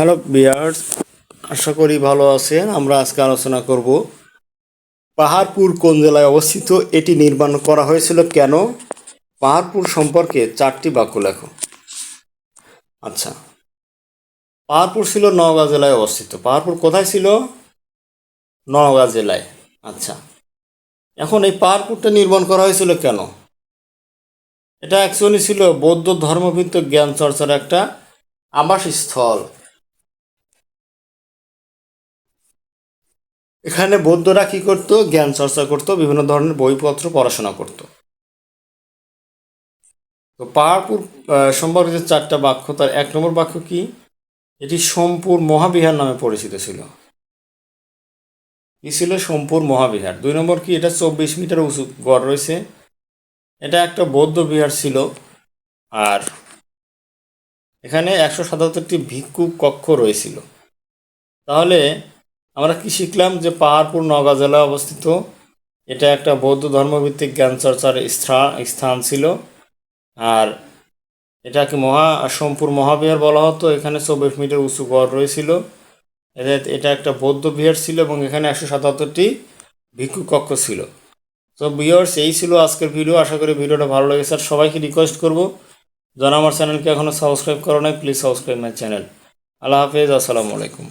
Hello বিয়ার্স, আশা করি ভালো আছেন। আমরা আজকে আলোচনা করব পাহাড়পুর কোন জেলায় অবস্থিত? এটি নির্মাণ করা হয়েছিল কেন? পাহাড়পুর সম্পর্কে চারটি বাক্য লেখো। আচ্ছা। পাহাড়পুর ছিল নওগাঁ জেলায় অবস্থিত। পাহাড়পুর কোথায় ছিল? নওগাঁ জেলায়। আচ্ছা। এখন এই পাহাড়পুরটা নির্মাণ করা হয়েছিল কেন? এটা অ্যাকচুয়ালি ছিল বৌদ্ধ ধর্মভিত্তিক জ্ঞান চর্চার একটা আবাসস্থল। এখানে বৌদ্ধরা কি করতো? জ্ঞান চর্চা করতো বিভিন্ন ধরনের বইপত্র পড়াশোনা করতো। তো পাহাড়পুর আহ, সম্পর্কে যে চারটা বাক্য তার এক নম্বর বাক্য কি? এটি সোমপুর মহাবিহার নামে পরিচিত ছিল। কি ছিল সোমপুর মহাবিহার? দুই নম্বর কি? এটা চব্বিশ মিটার উঁচু গড় রয়েছে। এটা একটা বৌদ্ধ বিহার ছিল। আর এখানে একশো সাতাত্তরটি ভিক্ষু কক্ষ রয়েছিল। তাহলে আমরা কি শিখলাম যে পাহাড়পুর নওগাঁ জেলায় অবস্থিত? এটা একটা বৌদ্ধ ধর্মভিত্তিক জ্ঞান চর্চার স্থান ছিল। আর এটাকে মহা, সোমপুর মহাবিহার বলা হতো। এখানে চব্বিশ মিটার উঁচু গড় রয়েছিল। এটা এটা একটা বৌদ্ধ বিহার ছিল এবং এখানে একশো সাতাত্তরটি ভিক্ষু কক্ষ ছিল। তো বিয়ার্স এই ছিল আজকের ভিডিও আশা করি ভিডিওটা ভালো লেগেছে। আর সবাইকে রিকোয়েস্ট করব, যারা আমার চ্যানেলকে এখনও সাবস্ক্রাইব করো নাই প্লিজ সাবস্ক্রাইব মাই চ্যানেল আল্লাহ হাফেজ। আসসালামু আলাইকুম।